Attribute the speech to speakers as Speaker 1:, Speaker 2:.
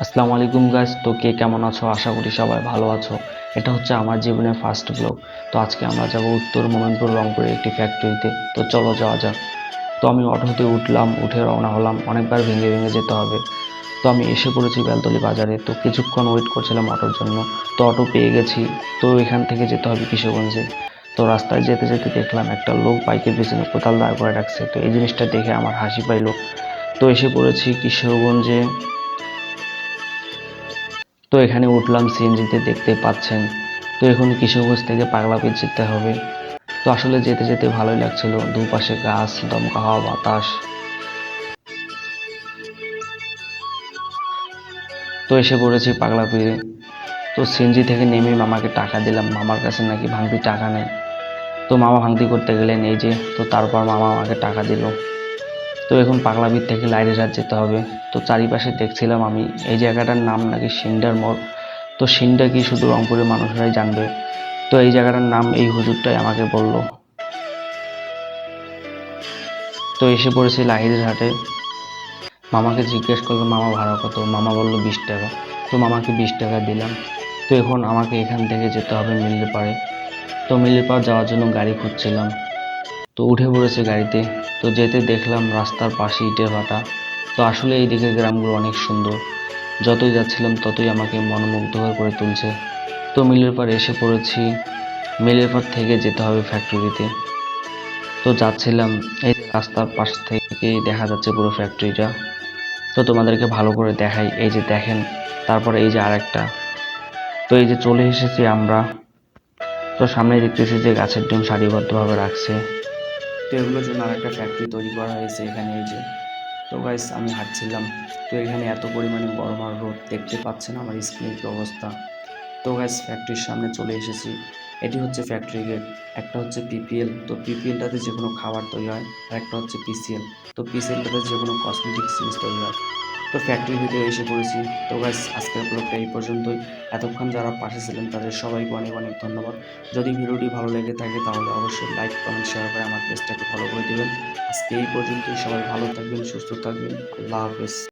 Speaker 1: আসসালামু আলাইকুম গাইস তো কে কেমন আছো? আশা করি সবাই ভালো আছো। এটা হচ্ছে আমার জীবনের ফার্স্ট ব্লগ তো আজকে আমরা যাব উত্তর মোমিনপুর রংপুরের একটি ফ্যাক্টরিতে তো চলো যাওয়া যাক। তো আমি অটোতে উঠলাম, উঠে রওনা হলাম। অনেকবার ভেঙে ভেঙে যেতে হবে। তো আমি এসে পড়েছি বেলতলি বাজারে। তো কিছুক্ষণ ওয়েট করছিলাম অটোর জন্য। তো অটো পেয়ে গেছি। তো এখান থেকে যেতে হবে কিশোরগঞ্জে। তো রাস্তায় যেতে যেতে দেখলাম একটা লোক বাইকের পিছনে কোদাল দাঁড় করে রাখছে। তো এই জিনিসটা দেখে আমার হাসি পাইলো। তো এসে পড়েছি কিশোরগঞ্জে। তো এখানে উঠলাম, সিএনজিতে দেখতে পাচ্ছেন। তো এখন কিশোরগঞ্জ থেকে পাগলাপিট যেতে হবে। তো আসলে যেতে যেতে ভালোই লাগছিল, দুপাশে গাছ, দমকা হাওয়া, বাতাস। তো এসে পড়েছি পাগলাপিড়ে তো সিএনজি থেকে নেমে মামাকে টাকা দিলাম, মামার কাছে নাকি ভাঙতি টাকা নেই। তো মামা ভাঙতি করতে গেলেন, এই যে, তো তারপর মামা আমাকে টাকা দিল। তো এখন পাগলাবির থেকে লাইরেঘাট যেতে হবে। তো চারিপাশে দেখছিলাম আমি, এই জায়গাটার নাম নাকি সিন্ডার মোড়। তো সিন্ডা কি শুধু রংপুরের মানুষরাই জানবে। তো এই জায়গাটার নাম এই হুজুরটাই আমাকে বলল। তো এসে পড়েছি লাহিরের হাটে। মামাকে জিজ্ঞেস করল, মামা ভাড়া কত? মামা বলল, বিশ টাকা। তো মামাকে বিশ টাকা দিলাম। তো এখন আমাকে এখান থেকে যেতে হবে মিললে পারে তো মিললে পাড় যাওয়ার জন্য গাড়ি খুঁজছিলাম। তো উঠে পড়েছে গাড়িতে। তো যেতে দেখলাম রাস্তার পাশে ইটের ভাটা। তো আসলে এই দিকের গ্রামগুলো অনেক সুন্দর। যতই যাচ্ছিলাম ততই আমাকে মনোমুগ্ধকর করে তুলছে। তো মিলের পাড় এসে পড়েছি। মিলের পাড় থেকে যেতে হবে ফ্যাক্টরিতে তো যাচ্ছিলাম এই রাস্তার পাশ থেকেই দেখা যাচ্ছে পুরো ফ্যাক্টরিটা তো তোমাদেরকে ভালো করে দেখাই। এই যে দেখেন, তারপরে এই যে আরেকটা। তো এই যে চলে এসেছি আমরা। তো সামনে দেখতেছি যে গাছের ডিম সারিবদ্ধভাবে রাখছে। তো এগুলোর জন্য আরেকটা ফ্যাক্টরি তৈরি করা হয়েছে এখানে এই যে। তো গাইস আমি হাঁটছিলাম। তো এখানে এত পরিমাণে গরম আর রোদ দেখতে পাচ্ছেন আমার স্কিনের কি অবস্থা। তো গাইস ফ্যাক্টরির সামনে চলে এসেছি। এটি হচ্ছে ফ্যাক্টরি গেট একটা হচ্ছে পিপিএল তো পিপিএলটাতে যে কোনো খাবার তৈরি হয় আর একটা হচ্ছে পিসিএল তো পিসিএলটাতে যে কোনো কসমেটিক্স জিনিস তৈরি হয়। তো ফ্যাক্টরির ভিতরে এসে পড়েছি। তো গাইস আজকের ব্লগটা এই পর্যন্তই। এতক্ষণ যারা পাশে ছিলেন, তাদের সবাইকে অনেক অনেক ধন্যবাদ। যদি ভিডিওটি ভালো লেগে থাকে, তাহলে অবশ্যই লাইক কমেন্ট শেয়ার করে আমার পেজটাকে ফলো করে দেবেন। আজকে এই পর্যন্তই। সবাই ভালো থাকবেন, সুস্থ থাকবেন। আল্লাহ হাফেজ।